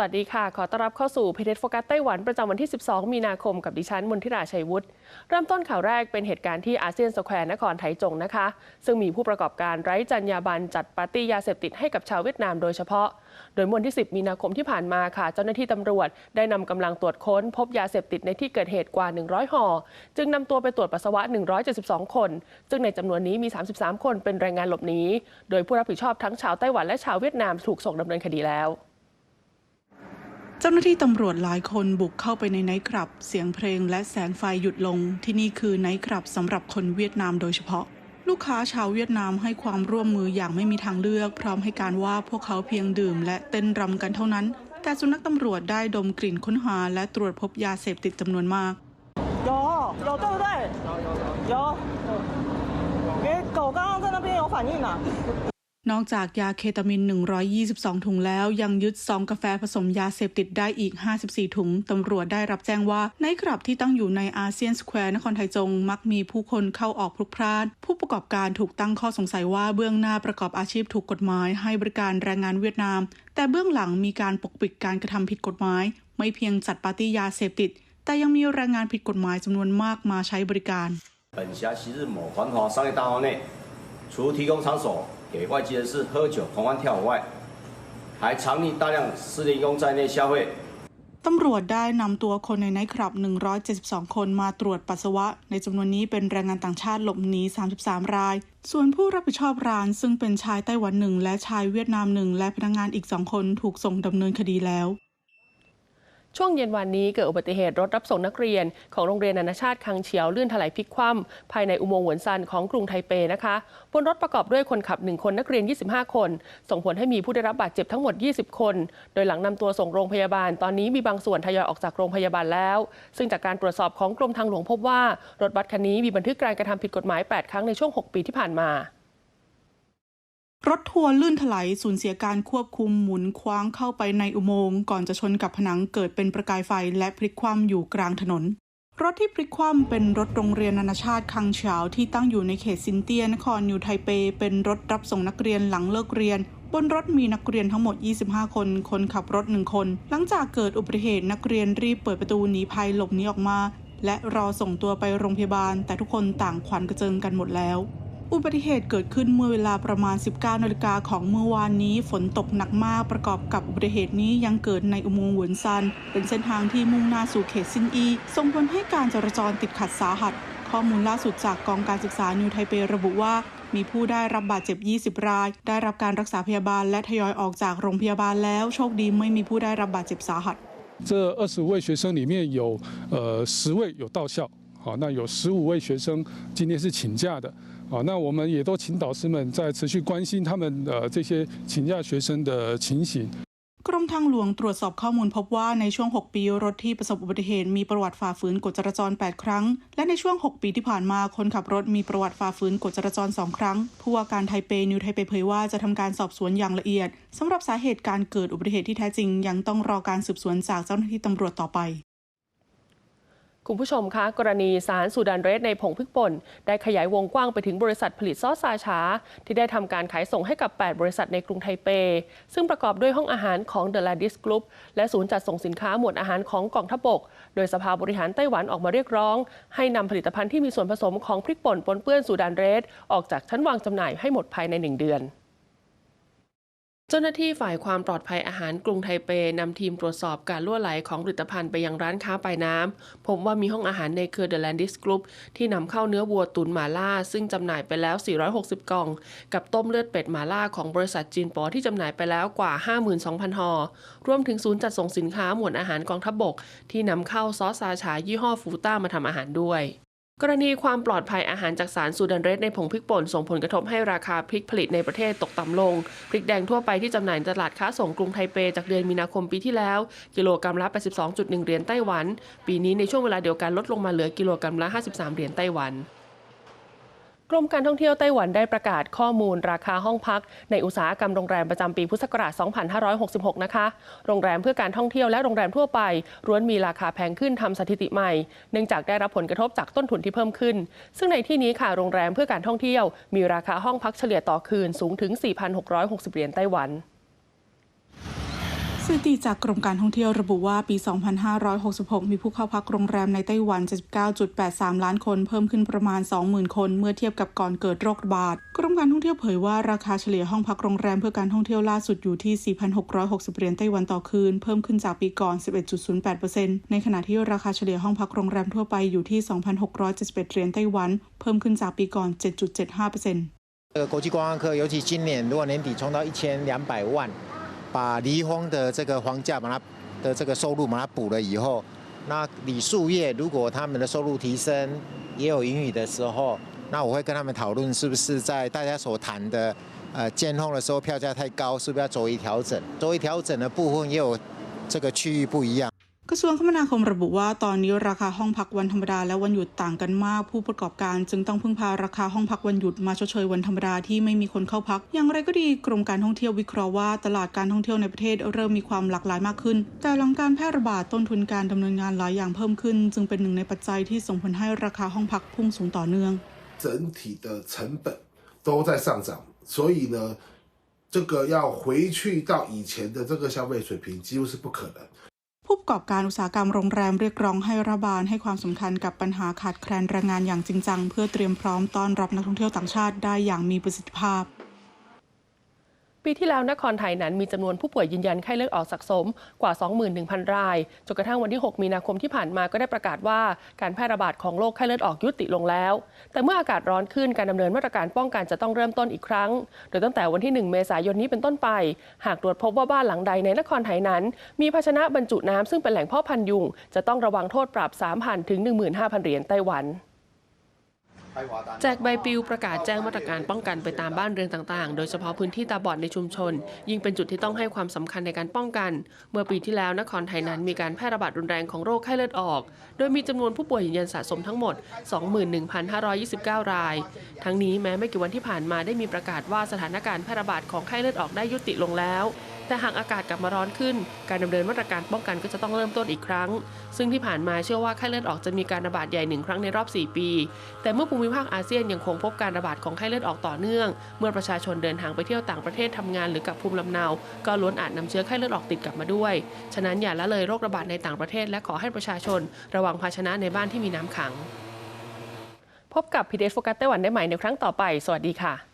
วัสดีค่ะ ขอต้อนรับเข้าสู่พีเดโฟกัสไต้หวันประจำวันที่ 12 มีนาคมกับดิฉันมนทิราชัยวุฒิ เริ่มต้นข่าวแรกเป็นเหตุการณ์ที่อาเซียนสแควร์นครไถจงนะคะ ซึ่งมีผู้ประกอบการไร้จรรยาบรรณจัดปาร์ตี้ยาเสพติดให้กับชาวเวียดนามโดยเฉพาะ โดยมวันที่ 10 มีนาคมที่ผ่านมาค่ะ เจ้าหน้าที่ตำรวจได้นำกำลังตรวจค้น พบยาเสพติดในที่เกิดเหตุกว่า 100 ห่อ จึงนำตัวไปตรวจปัสสาวะ 172 คน ซึ่งในจำนวนนี้มี 33 คนเป็นแรงงานหลบหนี โดยผู้รับผิดชอบทั้งชาวไต้หวันและชาวเวียดนามถูกส่งดำเนินคดีแล้ว เจ้าหน้าที่ตำรวจหลายคนบุกเข้าไปในไนท์คลับ เสียงเพลงและแสงไฟหยุดลง ที่นี่คือไนท์คลับสำหรับคนเวียดนามโดยเฉพาะ ลูกค้าชาวเวียดนามให้ความร่วมมืออย่างไม่มีทางเลือก พร้อมให้การว่าพวกเขาเพียงดื่ม และเต้นรำกันเท่านั้น แต่สุนัขตำรวจได้ดมกลิ่นค้นหา และตรวจพบยาเสพติดจำนวนมาก 有有对不对？有因为狗刚刚在那边有反应啊。 นอกจากยาเคตามิน 122 ถุงแล้ว ยังยึดซองกาแฟผสมยาเสพติดได้อีก 54 ถุง ตำรวจได้รับแจ้งว่าในคลับที่ตั้งอยู่ในอาเซียนสแควร์นครไทจง มักมีผู้คนเข้าออกพลุกพล่าน ผู้ประกอบการถูกตั้งข้อสงสัยว่าเบื้องหน้าประกอบอาชีพถูกกฎหมาย ให้บริการแรงงานเวียดนาม แต่เบื้องหลังมีการปกปิดการกระทำผิดกฎหมาย ไม่เพียงจัดปาร์ตี้ยาเสพติด แต่ยังมีแรงงานผิดกฎหมายจำนวนมากมาใช้บริการ 本辖昔日某环华商业大楼内，除提供场所 给外籍人士喝酒、狂欢跳舞外，还藏匿大量失联工在内消费。 ตำรวจได้นำตัวคนในไนท์คลับ 172 คนมาตรวจปัสสาวะ ในจำนวนนี้เป็นแรงงานต่างชาติหลบหนี 33 ราย ส่วนผู้รับผิดชอบร้านซึ่งเป็นชายไต้หวันหนึ่งและชายเวียดนามหนึ่งและพนักงานอีกสองคนถูกส่งดำเนินคดีแล้ว ช่วงเย็นวันนี้เกิดอุบัติเหตุรถรับส่งนักเรียน ของโรงเรียนนานาชาติคังเฉียวลื่นถลายพลิกคว่ำภายในอุโมงค์หวนซันของกรุงไทเปนะคะ บนรถประกอบด้วยคนขับ 1 คนนักเรียน 25 คน ส่งผลให้มีผู้ได้รับบาดเจ็บทั้งหมด 20 คน โดยหลังนำตัวส่งโรงพยาบาล ตอนนี้มีบางส่วนทยอยออกจากโรงพยาบาลแล้ว ซึ่งจากการตรวจสอบของกรมทางหลวงพบว่ารถบัสคันนี้มีบันทึกการกระทำผิดกฎหมาย 8 ครั้งในช่วง 6 ปีที่ผ่านมา รถทัวร์ลื่นถลายสูญเสียการควบคุมหมุนคว้างเข้าไปในอุโมงค์ก่อนจะชนกับผนังเกิดเป็นประกายไฟและพลิกคว่ำอยู่กลางถนน รถที่พลิกคว่ำเป็นรถโรงเรียนนานาชาติคังเฉาที่ตั้งอยู่ในเขตซินเตียนครนิวไทเป เป็นรถรับส่งนักเรียนหลังเลิกเรียน บนรถมีนักเรียนทั้งหมด 25 คน คนขับรถ1คน หลังจากเกิดอุบัติเหตุนักเรียนรีบเปิดประตูหนีภัยหลบหนีออกมา และรอส่งตัวไปโรงพยาบาล แต่ทุกคนต่างขวัญกระเจิงกันหมดแล้ว อุบัติเหตุเกิดขึ้นเมื่อเวลาประมาณ 19 นาฬิกาของเมื่อวานนี้ ฝนตกหนักมากประกอบกับอุบัติเหตุนี้ยังเกิดในอุโมงค์หวนซัน เป็นเส้นทางที่มุ่งหน้าสู่เขตซินอี ส่งผลให้การจราจรติดขัดสาหัส ข้อมูลล่าสุดจากกองการศึกษานิวไทเประบุว่า มีผู้ได้รับบาดเจ็บ 20 ราย ได้รับการรักษาพยาบาลและทยอยออกจากโรงพยาบาลแล้ว โชคดีไม่มีผู้ได้รับบาดเจ็บสาหัส 这二十五位学生里面有呃十位有到校，好，那有十五位学生今天是请假的， 好，那我们也都请导师们在持续关心他们呃这些请假学生的情形。 กรมทางหลวงตรวจสอบข้อมูลพบว่าในช่วง 6 ปีรถที่ประสบอุบัติเหตุมีประวัติฝ่าฝืนกฎจราจร 8 ครั้ง และในช่วง 6 ปีที่ผ่านมาคนขับรถมีประวัติฝ่าฝืนกฎจราจร 2 ครั้ง ผู้ว่าการไทเปนิวไทเปเผยว่าจะทำการสอบสวนอย่างละเอียดสำหรับสาเหตุการเกิดอุบัติเหตุที่แท้จริง ยังต้องรอการสืบสวนจากเจ้าหน้าที่ตำรวจต่อไป คุณผู้ชมคะกรณีสารสูดานเรสในผงพริกป่น ได้ขยายวงกว้างไปถึงบริษัทผลิตซอสซาชา ที่ได้ทำการขายส่งให้กับ 8 บริษัทในกรุงไทเป ซึ่งประกอบด้วยห้องอาหารของ The Ladis Group และศูนย์จัดส่งสินค้าหมวดอาหารของกองทัพบก โดยสภาบริหารไต้หวันออกมาเรียกร้อง ให้นำผลิตภัณฑ์ที่มีส่วนผสมของพริกป่นปนเปื้อนสูดานเรสออกจากชั้นวางจำหน่ายให้หมดภายใน 1 เดือน เจ้าหน้าที่ฝ่ายความปลอดภัยอาหารกรุงไทเปนำทีมตรวจสอบการล่วไหลของผลิตภัณฑ์ไปยังร้านค้าปลายน้ำพบว่ามีห้องอาหารในเครือเดอะแลนดิสกรุ๊ปที่นำเข้าเนื้อวัวตุ๋นหมาล่า ซึ่งจำหน่ายไปแล้ว 460 กล่อง กับต้มเลือดเป็ดหมาล่าของบริษัทจีนปอที่จำหน่ายไปแล้วกว่า 52,000ห่อรวมถึงศูนย์จัดส่งสินค้าหมวดอาหารกองทัพบกที่นำเข้าซอสซาชายี่ห้อฟูต้ามาทำอาหารด้วย กรณีความปลอดภัยอาหารจากสารซูดานเรสในผงพริกป่นส่งผลกระทบให้ราคาพริกผลิตในประเทศตกต่ำลง พริกแดงทั่วไปที่จำหน่ายในตลาดค้าส่งกรุงไทเปจากเดือนมีนาคมปีที่แล้ว กิโลกรัมละ 82.1 เหรียญไต้หวัน ปีนี้ในช่วงเวลาเดียวกันลดลงมาเหลือกิโลกรัมละ 53 เหรียญไต้หวัน กรมการท่องเที่ยวไต้หวันได้ประกาศข้อมูลราคาห้องพัก ในอุตสาหกรรมโรงแรมประจำปีพุทธศักราช 2566 นะคะ โรงแรมเพื่อการท่องเที่ยวและโรงแรมทั่วไปร้วนมีราคาแพงขึ้นทำสถิติใหม่ เนื่องจากได้รับผลกระทบจากต้นทุนที่เพิ่มขึ้น ซึ่งในที่นี้ค่ะโรงแรมเพื่อการท่องเที่ยว มีราคาห้องพักเฉลี่ยต่อคืนสูงถึง 4,660 เหรียญไต้หวัน ถิติจากกรมการท่องเที่ยวระบุว่าปี 2566 มีผู้เข้าพักโรงแรมในไต้หวัน 79.83 ล้านคน เพิ่มขึ้นประมาณ 20,000 คน เมื่อเทียบกับก่อนเกิดโรคระบาด กรมการท่องเที่ยวเผยว่าราคาเฉลี่ยห้องพักโรงแรมเพื่อการท่องเที่ยวล่าสุดอยู่ที่ 4,660 เหรียญไต้หวันต่อคืน เพิ่มขึ้นจากปีก่อน 11.08%ในขณะที่ราคาเฉลี่ยห้องพักโรงแรมทั่วไปอยู่ที่ 2,671 เหรียญไต้หวัน เพิ่มขึ้นจากปีก่อน 7.75% 这个国际观光客，尤其今年如果年底冲到一千两百万， 把离峰的这个房价把它的这个收入把它补了以后，那李树业如果他们的收入提升，也有盈余的时候，那我会跟他们讨论是不是在大家所谈的呃尖峰的时候票价太高，是不是要走一调整？走一调整的部分也有这个区域不一样。 กระทรวงคมนาคมระบุว่าตอนนี้ราคาห้องพักวันธรรมดาและวันหยุดต่างกันมาก ผู้ประกอบการจึงต้องพึ่งพาราคาห้องพักวันหยุดมาชดเชยวันธรรมดาที่ไม่มีคนเข้าพัก อย่างไรก็ดีกรมการท่องเที่ยววิเคราะห์ว่าตลาดการท่องเที่ยวในประเทศเริ่มมีความหลากหลายมากขึ้น แต่หลังการแพร่ระบาดต้นทุนการดำเนินงานหลายอย่างเพิ่มขึ้น จึงเป็นหนึ่งในปัจจัยที่ส่งผลให้ราคาห้องพักพุ่งสูงต่อเนื่อง 整体的成本都在上涨，所以呢，这个要回去到以前的这个消费水平，几乎是不可能。 ผู้ประกอบการอุตสาหกรรมโรงแรมเรียกร้องให้รัฐบาลให้ความสำคัญกับปัญหาขาดแคลนแรงงานอย่างจริงจัง เพื่อเตรียมพร้อมต้อนรับนักท่องเที่ยวต่างชาติได้อย่างมีประสิทธิภาพ ปีที่แล้วนครไทยนั้นมีจำนวนผู้ป่วยยืนยันไข้เลือดออกสะสมกว่า 21,000 ราย จนกระทั่งวันที่ 6 มีนาคมที่ผ่านมาก็ได้ประกาศว่าการแพร่ระบาดของโรคไข้เลือดออกยุติลงแล้ว แต่เมื่ออากาศร้อนขึ้นการดำเนินมาตรการป้องกันจะต้องเริ่มต้นอีกครั้ง โดยตั้งแต่วันที่ 1 เมษายนนี้เป็นต้นไป หากตรวจพบว่าบ้านหลังใดในนครไทยนั้น มีภาชนะบรรจุน้ำซึ่งเป็นแหล่งเพาะพันธุ์ยุงจะต้องระวังโทษปรับ 3,000 ถึง 15,000 เหรียญไต้หวัน แจกใบปลิวประกาศแจ้งมาตรการป้องกันไปตามบ้านเรือนต่างๆ โดยเฉพาะพื้นที่ตาบอดในชุมชน ยิ่งเป็นจุดที่ต้องให้ความสำคัญในการป้องกัน เมื่อปีที่แล้วนครไทยนั้นมีการแพร่ระบาดรุนแรงของโรคไข้เลือดออก โดยมีจำนวนผู้ป่วยยืนยันสะสมทั้งหมด 21,529 ราย ทั้งนี้แม้ไม่กี่วันที่ผ่านมาได้มีประกาศว่าสถานการณ์แพร่ระบาดของไข้เลือดออกได้ยุติลงแล้ว แต่หากอากาศกลับมาร้อนขึ้น การดำเนินมาตรการป้องกันก็จะต้องเริ่มต้นอีกครั้ง ซึ่งที่ผ่านมาเชื่อว่าไข้เลือดออกจะมีการระบาดใหญ่หนึ่งครั้งในรอบ 4 ปี แต่เมื่อภูมิภาคอาเซียนยังคงพบการระบาดของไข้เลือดออกต่อเนื่อง เมื่อประชาชนเดินทางไปเที่ยวต่างประเทศทำงานหรือกับภูมิลำเนา ก็ล้วนอาจนำเชื้อไข้เลือดออกติดกลับมาด้วย ฉะนั้นอย่าละเลยโรคระบาดในต่างประเทศ และขอให้ประชาชน ระวังภาชนะในบ้านที่มีน้ำขัง พบกับพีเดโฟกัสไต้หวันได้ใหม่ในครั้งต่อไป สวัสดีค่ะ